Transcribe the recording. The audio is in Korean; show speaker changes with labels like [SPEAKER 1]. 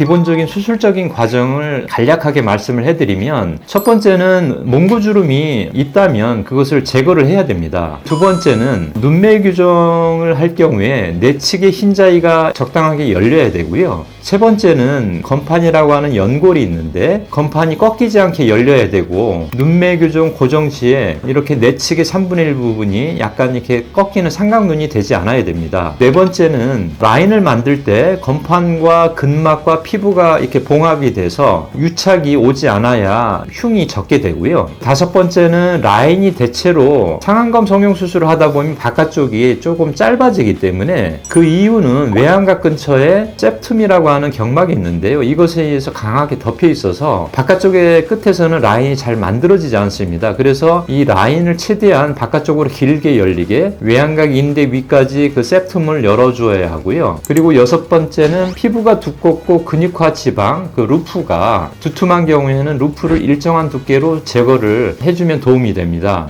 [SPEAKER 1] 기본적인 수술적인 과정을 간략하게 말씀을 해드리면 첫 번째는 몽구주름이 있다면 그것을 제거를 해야 됩니다. 두 번째는 눈매 규정을 할 경우에 내측의 흰자위가 적당하게 열려야 되고요. 세 번째는 건판이라고 하는 연골이 있는데 건판이 꺾이지 않게 열려야 되고 눈매 교정 고정 시에 이렇게 내측의 3분의 1 부분이 약간 이렇게 꺾이는 삼각눈이 되지 않아야 됩니다. 네 번째는 라인을 만들 때 건판과 근막과 피부가 이렇게 봉합이 돼서 유착이 오지 않아야 흉이 적게 되고요. 다섯 번째는 라인이 대체로 상안검 성형 수술을 하다 보면 바깥쪽이 조금 짧아지기 때문에 그 이유는 외양각 근처에 septum이라고 하는 경막이 있는데요. 이것에 의해서 강하게 덮여 있어서 바깥쪽의 끝에서는 라인이 잘 만들어지지 않습니다. 그래서 이 라인을 최대한 바깥쪽으로 길게 열리게 외양각 인대 위까지 그 septum을 열어주어야 하고요. 그리고 여섯 번째는 피부가 두껍고 근육화 지방, 그 루프가 두툼한 경우에는 루프를 일정한 두께로 제거를 해주면 도움이 됩니다.